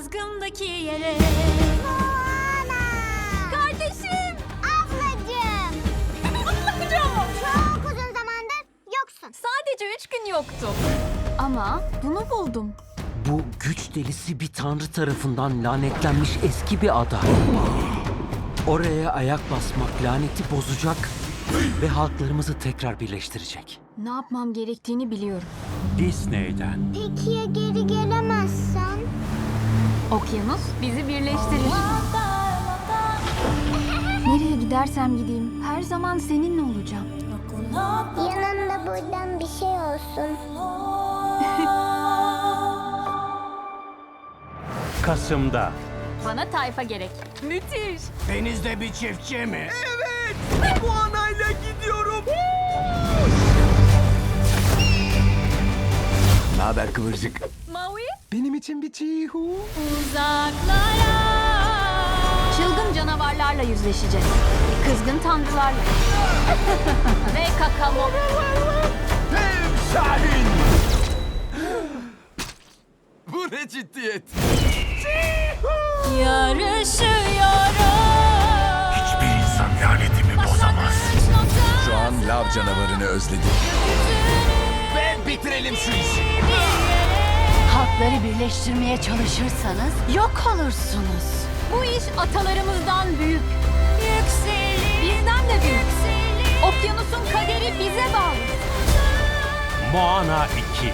yazgımdaki yere. Moana! Kardeşim! Ablacığım! Ablacığım! Çok uzun zamandır yoksun. Sadece üç gün yoktum. Ama bunu buldum. Bu güç delisi bir tanrı tarafından lanetlenmiş eski bir ada. Oraya ayak basmak laneti bozacak ve halklarımızı tekrar birleştirecek. Ne yapmam gerektiğini biliyorum. Disney'den. Peki ya Okyanus bizi birleştirir. Nereye gidersem gideyim her zaman seninle olacağım. Yanında buradan bir şey olsun. Kasım'da. Bana tayfa gerek. Müthiş. Denizde bir çiftçi mi? Bu anayla gidiyorum. Ne haber kıvırcık? Benim için bir çiğhu. uzaklara. Çılgın canavarlarla yüzleşeceğiz. Kızgın tanrılarla. Ve kakamo. Şahin! Bu ne ciddiyet? Yarışıyorum. Hiçbir insan lanetimi bozamaz. Şu an lav canavarını özledim. Ve bitirelim şu işi. Halkları birleştirmeye çalışırsanız yok olursunuz. Bu iş atalarımızdan büyük. Yükselir. Bizden de büyük. Okyanusun kaderi bize bağlı. Moana 2.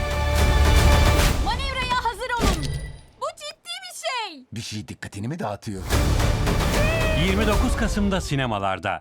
Manevraya hazır olun. Bu ciddi bir şey. Bir şey dikkatini mi dağıtıyor? 29 Kasım'da sinemalarda.